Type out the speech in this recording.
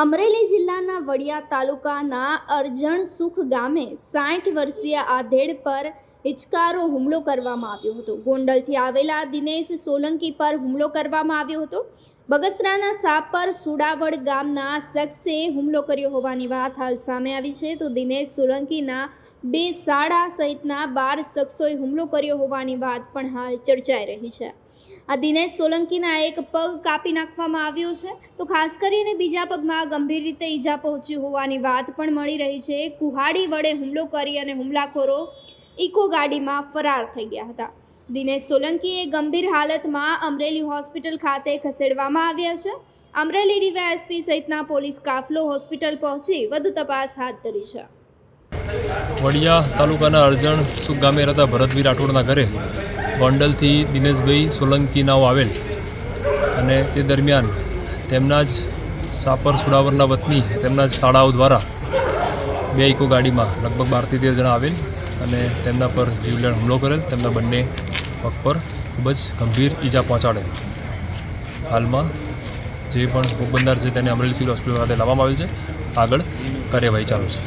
અમરેલી જિલ્લાના વડિયા તાલુકાના અરજણ સુખ ગામે સાઠ વર્ષીય આધેડ પર હિચકારો હુમલો કરવામાં આવ્યો હતો. ગોંડલથી આવેલા દિનેશ સોલંકી પર હુમલો કરવામાં આવ્યો હતો. બગસરાના સાપર સુડાવડ ગામના શખ્સે હુમલો કર્યો હોવાની વાત હાલ સામે આવી છે. તો દિનેશ સોલંકીના બે શાળા સહિતના બાર શખ્સોએ હુમલો કર્યો હોવાની વાત પણ હાલ ચર્ચાઈ રહી છે. આ દિનેશ સોલંકીના એક પગ કાપી નાખવામાં આવ્યો છે. તો ખાસ કરીને બીજા પગમાં ગંભીર રીતે ઈજા પહોંચી હોવાની વાત પણ મળી રહી છે. કુહાડી વડે હુમલો કરી અને હુમલાખોરો ઇકો ગાડીમાં ફરાર થઈ ગયા હતા. દિનેશ સોલંકીએ ગંભીર હાલતમાં અમરેલી હોસ્પિટલ ખાતે ખસેડવામાં આવ્યા છે. અમરેલી ડીવાયએસપી સહિતના પોલીસ કાફલો હોસ્પિટલ પહોંચી વધુ તપાસ હાથ ધરી છે. વડિયા તાલુકાના અરજણ સુખ ગામે રહેતા ભરતભાઈ રાઠોડના ઘરે ગોંડલથી દિનેશભાઈ સોલંકી નાવ આવેલ. અને તે દરમિયાન તેમના જ સાપર સુડાવરના વતની તેમના જ શાળાઓ દ્વારા બે ઇકો ગાડીમાં લગભગ બારથી તેર જણા આવેલ અને તેમના પર જીવલેણ હુમલો કરેલ. તેમના બંને પગ પર ખૂબ જ ગંભીર ઈજા પહોંચાડેલ. હાલમાં જે પણ ભોગ બનનાર છે તેને અમરેલી સિવિલ હોસ્પિટલ ખાતે લાવવામાં આવેલ છે. આગળ કાર્યવાહી ચાલુ છે.